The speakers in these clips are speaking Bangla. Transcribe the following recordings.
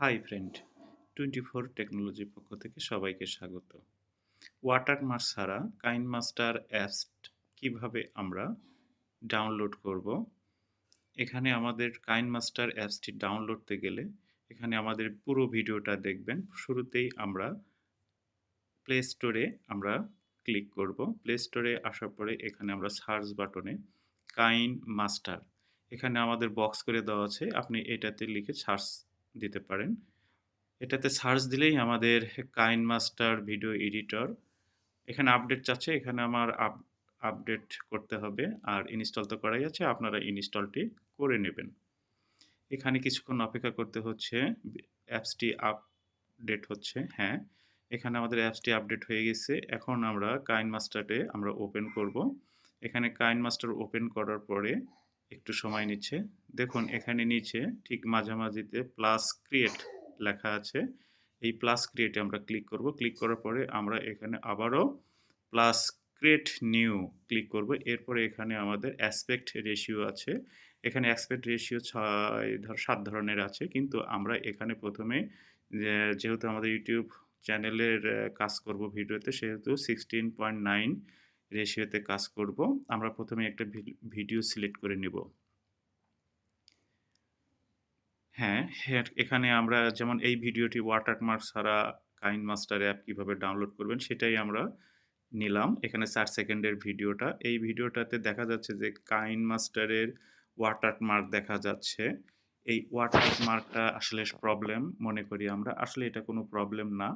হাই ফ্রেন্ড, টোয়েন্টি ফোর টেকনোলজির পক্ষ থেকে সবাইকে স্বাগত। ওয়াটারমার্ক ছাড়া কাইন মাস্টার অ্যাপস কীভাবে আমরা ডাউনলোড করব? এখানে আমাদের কাইন মাস্টার অ্যাপসটি ডাউনলোডতে গেলে এখানে আমাদের পুরো ভিডিওটা দেখবেন। শুরুতেই আমরা প্লে স্টোরে আমরা ক্লিক করব। প্লে স্টোরে আসার পরে এখানে আমরা সার্চ বাটনে কাইন মাস্টার এখানে আমাদের বক্স করে দেওয়া আছে। আপনি এটাতে লিখে সার্চ দিতে পারেন। এটাতে সার্চ দিলেই আমাদের কাইন মাস্টার ভিডিও এডিটর এখানে আপডেট চাচ্ছে, এখানে আমার আপ, আপডেট করতে হবে। আর ইনস্টল তো করাই আছে, আপনারা ইনস্টলটি করে নেবেন। এখানে কিছুক্ষণ অপেক্ষা করতে হচ্ছে, অ্যাপসটি আপডেট হচ্ছে হ্যাঁ। এখানে আমাদের অ্যাপসটি আপডেট হয়ে গেছে। এখন আমরা কাইন মাস্টারে আমরা ওপেন করব। এখানে কাইন মাস্টার ওপেন করার পরে একটু সময় নিচ্ছে। দেখুন, এখানে নিচে ঠিক মাঝামাঝিতে প্লাস ক্রিয়েট লেখা আছে। এই প্লাস ক্রিয়েটে আমরা ক্লিক করব। ক্লিক করার পরে আমরা এখানে আবারও প্লাস ক্রিয়েট নিউ ক্লিক করব। এরপরে এখানে আমাদের অ্যাসপেক্ট রেশিও আছে। এখানে অ্যাসপেক্ট রেশিও ছয় ধর, সাত ধরনের আছে। কিন্তু আমরা এখানে প্রথমে যেহেতু আমাদের ইউটিউব চ্যানেলের কাজ করব ভিডিওতে, সেহেতু সিক্সটিন পয়েন্ট নাইন রেশিওতে কাজ করব। আমরা প্রথমে একটা ভিডিও সিলেক্ট করে নিব। হ্যাঁ এখানে আমরা যেমন এই ভিডিওটি ওয়াটারমার্ক ছাড়া কাইন মাস্টার অ্যাপ কীভাবে ডাউনলোড করবেন সেটাই আমরা নিলাম। এখানে চার সেকেন্ডের ভিডিওটা। এই ভিডিওটাতে দেখা যাচ্ছে যে কাইন মাস্টারের ওয়াটারমার্ক দেখা যাচ্ছে। এই ওয়াটারমার্কটা আসলে প্রবলেম মনে করি আমরা। আসলে এটা কোনো প্রবলেম না।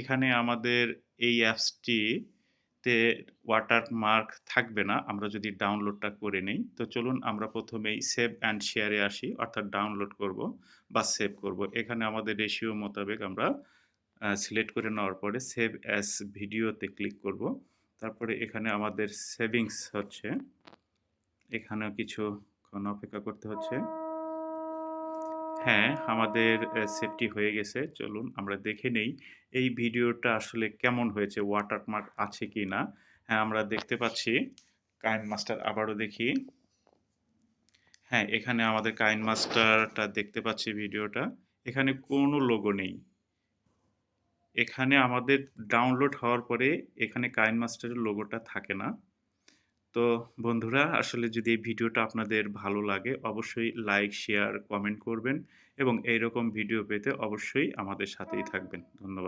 এখানে আমাদের এই অ্যাপসটি তে ওয়াটার মার্ক থাকবে না, আমরা যদি ডাউনলোডটা করে নেই, তো চলুন আমরা প্রথমেই সেভ অ্যান্ড শেয়ারে আসি, অর্থাৎ ডাউনলোড করব বা সেভ করব। এখানে আমাদের রেশিও মোতাবেক আমরা সিলেক্ট করে নেওয়ার পরে সেভ অ্যাস ভিডিওতে ক্লিক করব। তারপরে এখানে আমাদের সেভিংস হচ্ছে, এখানেও কিছুক্ষণ অপেক্ষা করতে হচ্ছে। হ্যাঁ আমাদের সেফটি হয়ে গেছে। চলুন আমরা দেখে নেই এই ভিডিওটা আসলে কেমন হয়েছে ওয়াটারমার্ক আছে কি না। হ্যাঁ আমরা দেখতে পাচ্ছি কাইন মাস্টার আবারও দেখি। হ্যাঁ এখানে আমাদের কাইন মাস্টারটা দেখতে পাচ্ছি ভিডিওটা। এখানে কোনো লোগো নেই। এখানে আমাদের ডাউনলোড হওয়ার পরে এখানে কাইন মাস্টারের লোগোটা থাকে না। তো বন্ধুরা, আসলে যদি এই ভিডিওটা আপনাদের ভালো লাগে, অবশ্যই লাইক শেয়ার কমেন্ট করবেন এবং এইরকম ভিডিও পেতে অবশ্যই আমাদের সাথেই থাকবেন। ধন্যবাদ।